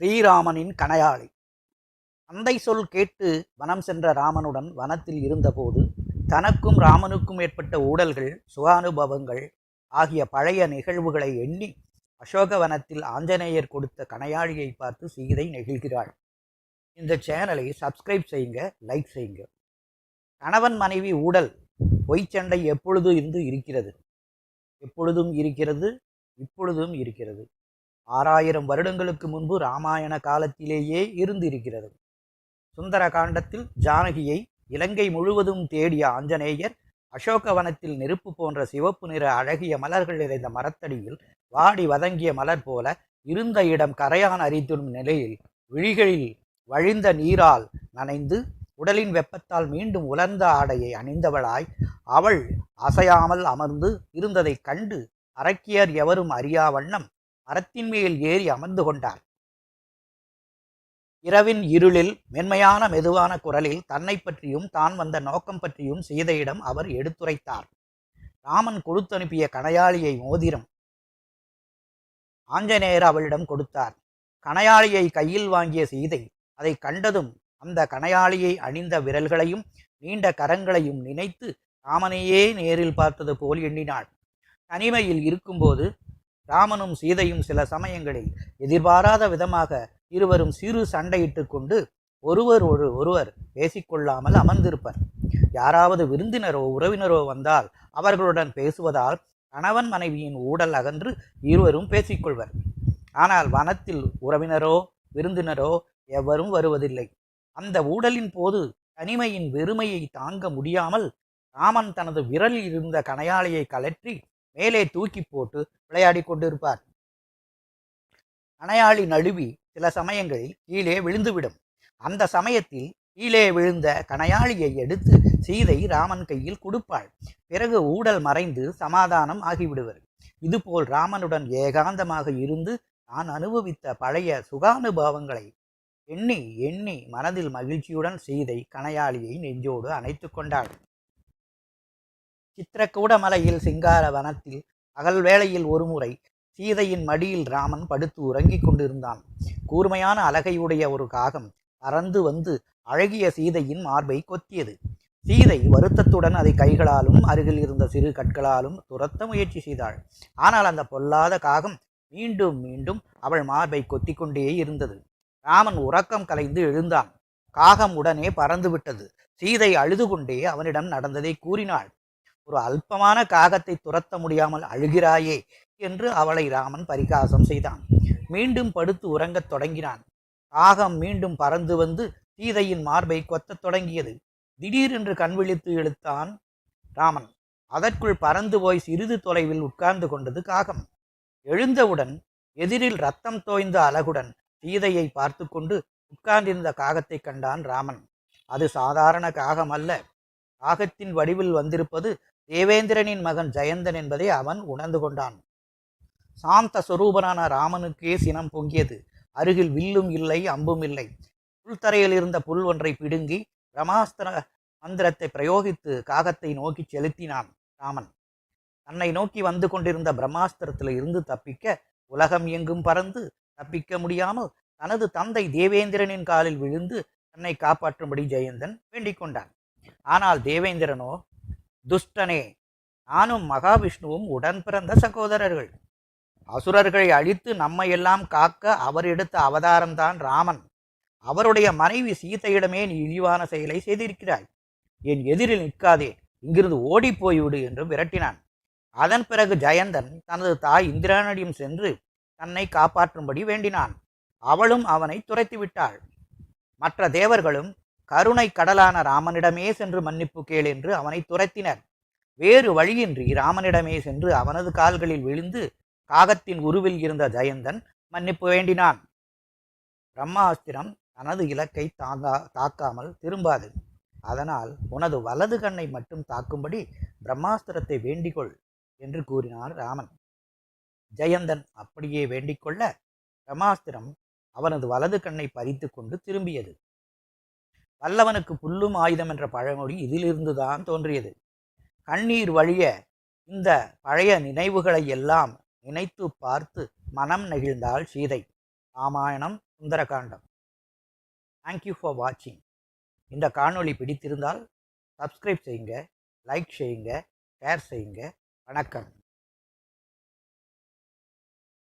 ஸ்ரீராமனின் கணையாளி. அந்தை சொல் கேட்டு வனம் சென்ற ராமனுடன் வனத்தில் இருந்தபோது தனக்கும் ராமனுக்கும் ஏற்பட்ட ஊடல்கள் சுகானுபவங்கள் ஆகிய பழைய நிகழ்வுகளை எண்ணி அசோகவனத்தில் ஆஞ்சநேயர் கொடுத்த கணையாழியை பார்த்து சீதை நெகிழ்கிறாள். இந்த சேனலை சப்ஸ்கிரைப் செய்யுங்க லைக் செய்யுங்க. கணவன் மனைவி ஊடல் பொய்ச்சண்டை எப்பொழுது இருந்து இருக்கிறது? எப்பொழுதும் இருக்கிறது இப்பொழுதும் இருக்கிறது. ஆறாயிரம் வருடங்களுக்கு முன்பு ராமாயண காலத்திலேயே இருந்திருக்கிறது. சுந்தர காண்டத்தில் ஜானகியை இலங்கை முழுவதும் தேடிய ஆஞ்சநேயர் அசோகவனத்தில் நெருப்பு போன்ற சிவப்பு நிற அழகிய மலர்கள் நிறைந்த மரத்தடியில் வாடி வதங்கிய மலர் போல இருந்த இடம் கரையான் அரித்துடும் நிலையில் விழிகளில் வழிந்த நீரால் நனைந்து உடலின் வெப்பத்தால் மீண்டும் உலர்ந்த ஆடையை அணிந்தவளாய் அவள் அசையாமல் அமர்ந்து இருந்ததைக் கண்டு அரக்கியர் எவரும் அறியா வண்ணம் மரத்தின் மேல் ஏறி அமர்ந்து கொண்டார். இரவின் இருளில் மென்மையான மெதுவான குரலில் தன்னை பற்றியும் தான் வந்த நோக்கம் பற்றியும் சீதையிடம் அவர் எடுத்துரைத்தார். ராமன் கொடுத்தனுப்பிய கணையாளியை மோதிரம் ஆஞ்சநேயர் அவளிடம் கொடுத்தார். கணையாளியை கையில் வாங்கிய சீதை அதை கண்டதும் அந்த கணையாளியை அணிந்த விரல்களையும் நீண்ட கரங்களையும் நினைத்து ராமனையே நேரில் பார்த்தது போல் எண்ணினாள். தனிமையில் இருக்கும்போது ராமனும் சீதையும் சில சமயங்களில் எதிர்பாராத விதமாக இருவரும் சிறு சண்டையிட்டு கொண்டு ஒருவர் ஒரு ஒருவர் பேசிக்கொள்ளாமல் அமர்ந்திருப்பர். யாராவது விருந்தினரோ உறவினரோ வந்தால் அவர்களுடன் பேசுவதால் கணவன் மனைவியின் ஊடல் அகன்று இருவரும் பேசிக்கொள்வர். ஆனால் வனத்தில் உறவினரோ விருந்தினரோ எவரும் வருவதில்லை. அந்த ஊடலின் போது தனிமையின் வெறுமையை தாங்க முடியாமல் ராமன் தனது விரலில் இருந்த கணையாளியை கலற்றி மேலே தூக்கி போட்டு விளையாடி கொண்டிருப்பார். கணையாளி நழுவி சில சமயங்களில் கீழே விழுந்துவிடும். அந்த சமயத்தில் கீழே விழுந்த கணையாளியை எடுத்து சீதை ராமன் கையில் கொடுப்பாள். பிறகு ஊடல் மறைந்து சமாதானம் ஆகிவிடுவர். இதுபோல் ராமனுடன் ஏகாந்தமாக இருந்து நான் அனுபவித்த பழைய சுகானுபவங்களை எண்ணி எண்ணி மனதில் மகிழ்ச்சியுடன் சீதை கணையாளியை நெஞ்சோடு அணைத்து கொண்டாள். சித்திரக்கூட மலையில் சிங்கார வனத்தில் அகல் வேளையில் ஒருமுறை சீதையின் மடியில் ராமன் படுத்து உறங்கிக் கொண்டிருந்தான். கூர்மையான அலகையுடைய ஒரு காகம் பறந்து வந்து அழகிய சீதையின் மார்பை கொத்தியது. சீதை வருத்தத்துடன் அதை கைகளாலும் அருகில் இருந்த சிறு கற்களாலும் துரத்த முயற்சி செய்தாள். ஆனால் அந்த பொல்லாத காகம் மீண்டும் மீண்டும் அவள் மார்பை கொத்தி கொண்டே இருந்தது. ராமன் உறக்கம் கலைந்து எழுந்தான். காகம் உடனே பறந்து விட்டது. சீதை அழுது கொண்டே அவனிடம் நடந்ததை கூறினாள். ஒரு அல்பமான காகத்தை துரத்த முடியாமல் அழுகிறாயே என்று அவளை ராமன் பரிகாசம் செய்தான். மீண்டும் படுத்து உறங்கத் தொடங்கினான். காகம் மீண்டும் பறந்து வந்து சீதையின் மார்பை கொத்தத் தொடங்கியது. திடீரென்று கண் விழித்து இழுத்தான் ராமன். அதற்குள் பறந்து போய் சிறிது தொலைவில் உட்கார்ந்து கொண்டது காகம். எழுந்தவுடன் எதிரில் ரத்தம் தோய்ந்த அழகுடன் சீதையை பார்த்து கொண்டு உட்கார்ந்திருந்த காகத்தை கண்டான் ராமன். அது சாதாரண காகம் அல்ல. காகத்தின் வடிவில் வந்திருப்பது தேவேந்திரனின் மகன் ஜெயந்தன் என்பதை அவன் உணர்ந்து கொண்டான். சாந்த சுரூபனான ராமனுக்கே சினம் பொங்கியது. அருகில் வில்லும் இல்லை அம்பும் இல்லை. புல்தரையில் இருந்த புல் ஒன்றை பிடுங்கி பிரமாஸ்திர மந்திரத்தை பிரயோகித்து காகத்தை நோக்கி செலுத்தினான் ராமன். தன்னை நோக்கி வந்து கொண்டிருந்த பிரம்மாஸ்திரத்தில் இருந்து தப்பிக்க உலகம் எங்கும் பறந்து தப்பிக்க முடியாமல் தனது தந்தை தேவேந்திரனின் காலில் விழுந்து தன்னை காப்பாற்றும்படி ஜெயந்தன் வேண்டிக் கொண்டான். ஆனால் தேவேந்திரனோ துஷ்டனே நானும் மகாவிஷ்ணுவும் உடன் பிறந்த சகோதரர்கள். அசுரர்களை அழித்து நம்மை எல்லாம் காக்க அவர் எடுத்த அவதாரம்தான் ராமன். அவருடைய மனைவி சீதையிடமே நீ இழிவான செயலை செய்திருக்கிறாய். என் எதிரில் நிற்காதே இங்கிருந்து ஓடி போய்விடு என்று விரட்டினான். அதன் பிறகு ஜெயந்தன் தனது தாய் இந்திராணியும் சென்று தன்னை காப்பாற்றும்படி வேண்டினான். அவளும் அவனை துரைத்து விட்டாள் மற்ற தேவர்களும் கருணை கடலான ராமனிடமே சென்று மன்னிப்பு கேள் என்று அவனை துரத்தினர். வேறு வழியின்றி ராமனிடமே சென்று அவனது கால்களில் விழுந்து காகத்தின் உருவில் இருந்த ஜெயந்தன் மன்னிப்பு வேண்டினான். பிரம்மாஸ்திரம் தனது இலக்கை தாங்கா தாக்காமல் திரும்பாது. அதனால் உனது வலது கண்ணை மட்டும் தாக்கும்படி பிரம்மாஸ்திரத்தை வேண்டிக்கொள் என்று கூறினார் ராமன். ஜெயந்தன் அப்படியே வேண்டிக்கொள்ள பிரம்மாஸ்திரம் அவனது வலது கண்ணை பறித்து கொண்டு திரும்பியது. வல்லவனுக்கு புல்லும் ஆயுதம் என்ற பழமொழி இதிலிருந்துதான் தோன்றியது. கண்ணீர் வழிய இந்த பழைய நினைவுகளை எல்லாம் நினைத்து பார்த்து மனம் நெகிழ்ந்தாள் Seethai. Ramayanam Sundarakandam. Thank you for வாட்சிங் இந்த காணொளி பிடித்திருந்தால் சப்ஸ்கிரைப் செய்யுங்க லைக் செய்யுங்க ஷேர் செய்யுங்க. வணக்கம்.